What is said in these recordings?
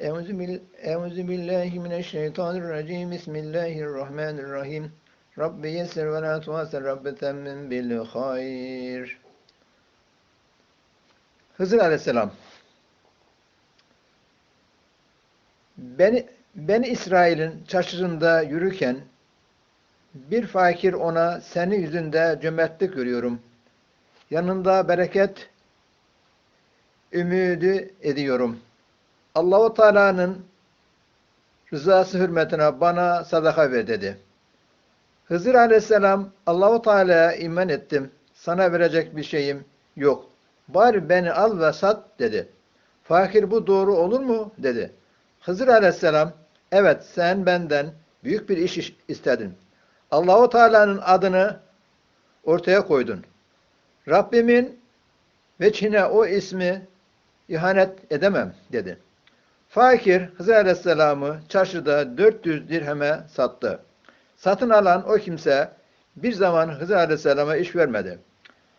Euzu bil- Euzu billahi mineşşeytanirracim. Bismillahirrahmanirrahim. Rabbi yessir ve la tuassir Rabbi temmin bil hayr. Hızır Aleyhisselam Beni, Beni İsrail'in çarşısında yürürken bir fakir ona senin yüzünde cömertlik görüyorum. Yanında bereket ümidi ediyorum. Allahu Teala'nın rızası hürmetine bana sadaka ver dedi. Hızır Aleyhisselam Allahu Teala'ya iman ettim. Sana verecek bir şeyim yok. Bari beni al ve sat dedi. Fakir bu doğru olur mu? dedi. Hızır Aleyhisselam evet sen benden büyük bir iş istedin. Allahu Teala'nın adını ortaya koydun. Rabbimin veçhine o ismi ihanet edemem dedi. Fakir Hızır Aleyhisselam'ı çarşıda 400 dirheme sattı. Satın alan o kimse bir zaman Hızır Aleyhisselam'a iş vermedi.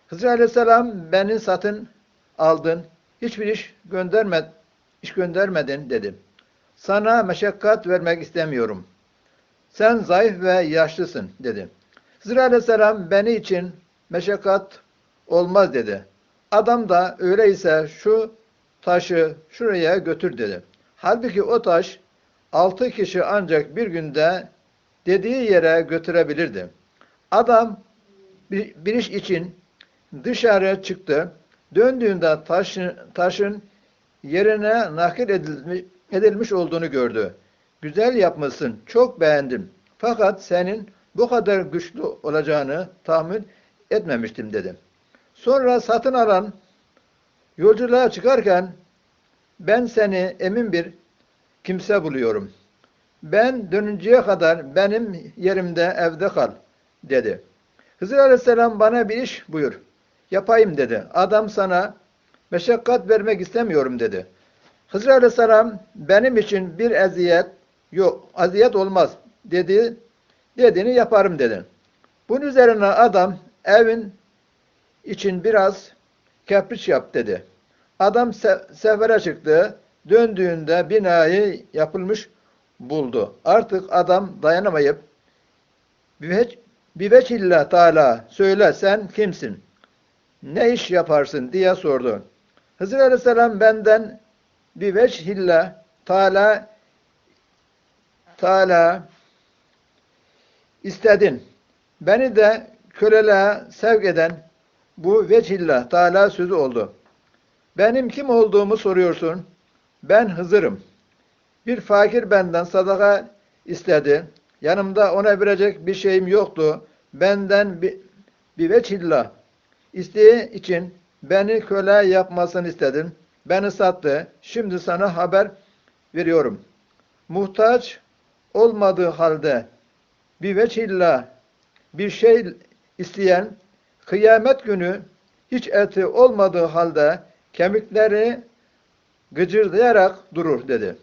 Hızır Aleyhisselam beni satın aldın, hiçbir iş gönderme, iş göndermedin dedi. Sana meşakkat vermek istemiyorum. Sen zayıf ve yaşlısın dedi. Hızır Aleyhisselam beni için meşakkat olmaz dedi. Adam da öyleyse şu taşı şuraya götür dedi. Halbuki o taş altı kişi ancak bir günde dediği yere götürebilirdi. Adam bir, bir iş için dışarı çıktı. Döndüğünde taşın, taşın yerine nakil edilmiş, edilmiş olduğunu gördü. Güzel yapmışsın, çok beğendim. Fakat senin bu kadar güçlü olacağını tahmin etmemiştim dedi. Sonra satın alan yolculuğa çıkarken ben seni emin bir kimse buluyorum. Ben dönünceye kadar benim yerimde evde kal dedi. Hızır Aleyhisselam bana bir iş buyur. Yapayım dedi. Adam sana meşakkat vermek istemiyorum dedi. Hızır Aleyhisselam benim için bir eziyet yok, eziyet olmaz dedi. Dediğini yaparım dedi. Bunun üzerine adam evin için biraz kepriç yap dedi. Adam se- sefere çıktı. Döndüğünde binayı yapılmış buldu. Artık adam dayanamayıp bir veçillah Teala söyle sen kimsin? Ne iş yaparsın diye sordu. Hızır Aleyhisselam benden bir veçhillah Teala Teala istedin. Beni de köleliğe sevk eden bu veçhillah Teala sözü oldu. Benim kim olduğumu soruyorsun. Ben Hızır'ım. Bir fakir benden sadaka istedi. Yanımda ona verecek bir şeyim yoktu. Benden bir, bir veçhillah isteği için beni köle yapmasını istedim. Beni sattı. Şimdi sana haber veriyorum. Muhtaç olmadığı halde bir veçhillah bir şey isteyen kıyamet günü hiç eti olmadığı halde kemikleri gıcırdayarak durur dedi.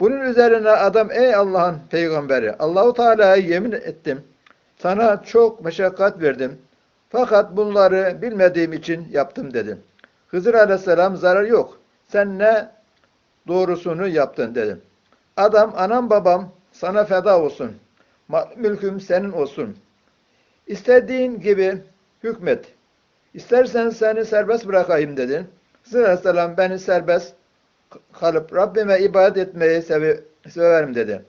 Bunun üzerine adam ey Allah'ın peygamberi Allahu Teala'ya yemin ettim. Sana çok meşakkat verdim. Fakat bunları bilmediğim için yaptım dedi. Hızır Aleyhisselam zarar yok. Sen ne doğrusunu yaptın dedi. Adam anam babam sana feda olsun. Mülküm senin olsun. İstediğin gibi hükmet. İstersen seni serbest bırakayım dedi. Hızır Aleyhisselam beni serbest kalıp Rabbime ibadet etmeyi seve- severim dedi.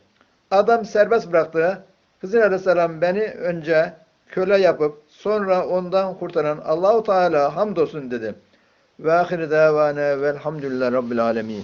Adam serbest bıraktı. Hızır Aleyhisselam beni önce köle yapıp sonra ondan kurtaran Allahu Teala hamdolsun dedi. Ve ahir davana velhamdülillah rabbil alemin.